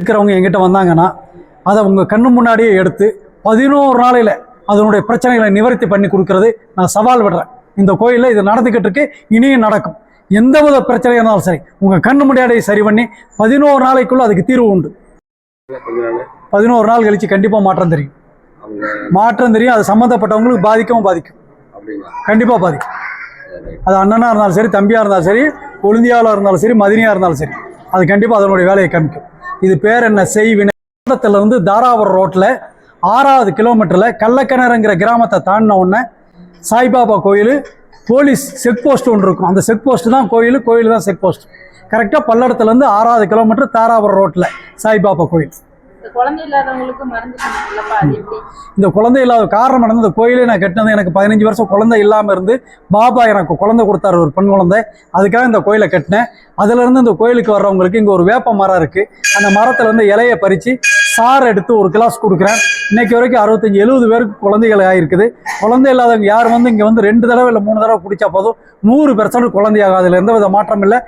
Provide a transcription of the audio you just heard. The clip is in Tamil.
இருக்கிறவங்க எங்கிட்ட வந்தாங்கன்னா அதை உங்கள் கண்ணு முன்னாடியே எடுத்து பதினோரு நாளையில் அதனுடைய பிரச்சனைகளை நிவர்த்தி பண்ணி கொடுக்கறது நான் சவால் விடுறேன். இந்த கோயிலில் இது நடந்துக்கிட்டு இருக்கு இனியும் நடக்கும். எந்த வித பிரச்சனையாக இருந்தாலும் சரி உங்கள் கண்ணு முன்னாடியே சரி பண்ணி பதினோரு நாளைக்குள்ள அதுக்கு தீர்வு உண்டு. பதினோரு நாள் கழிச்சு கண்டிப்பாக மாற்றம் தெரியும். மாற்றம் தெரியும் அது சம்மந்தப்பட்டவங்களுக்கு பாதிக்கவும் பாதிக்கும். கண்டிப்பாக பாதிக்கும். அது அண்ணனாக இருந்தாலும் சரி தம்பியாக இருந்தாலும் சரி கொழுந்தியாவில் இருந்தாலும் சரி மதினியாக இருந்தாலும் சரி அது கண்டிப்பாக அதனுடைய வேலையை காமிக்கும் இது பேர் என்ன? செய்வினை வந்து தாராவரம் ரோட்டில் ஆறாவது கிலோமீட்டரில் கள்ளக்கிணறுங்கிற கிராமத்தை தாண்டின உடனே சாய்பாபா கோயில் போலீஸ் செக் போஸ்ட் ஒன்று இருக்கும். அந்த செக் போஸ்ட் தான் கோயில் கோயில் தான் செக் போஸ்ட். கரெக்டாக பல்லடத்துலேருந்து ஆறாவது கிலோமீட்டர் தாராபுரம் ரோட்டில் சாய்பாபா கோயில். குழந்தை இல்லாதவங்களுக்கு மருந்து அது எப்படி? இந்த குழந்தை இல்லாத காரணம் நடந்து இந்த கோயிலே நான் கட்டினது எனக்கு பதினஞ்சு வருஷம் குழந்தை இல்லாமல் இருந்து பாபா எனக்கு குழந்தை கொடுத்தாரு ஒரு பெண் குழந்தை. அதுக்காக இந்த கோயிலை கட்டினேன். அதுலேருந்து இந்த கோயிலுக்கு வர்றவங்களுக்கு இங்கே ஒரு வேப்ப மரம் இருக்குது அந்த மரத்துல இருந்து இலையை பறித்து சார் எடுத்து ஒரு கிளாஸ் கொடுக்குறேன். இன்னைக்கு வரைக்கும் அறுபத்தஞ்சு எழுபது பேருக்கு குழந்தைகள் ஆயிருக்குது. குழந்தை இல்லாதவங்க யார் வந்து இங்கே வந்து ரெண்டு தடவை இல்லை மூணு தடவை குடிச்சா போதும். நூறு பெர்சன்ட் குழந்தையாகும். அதில் எந்த வித மாற்றம் இல்லை.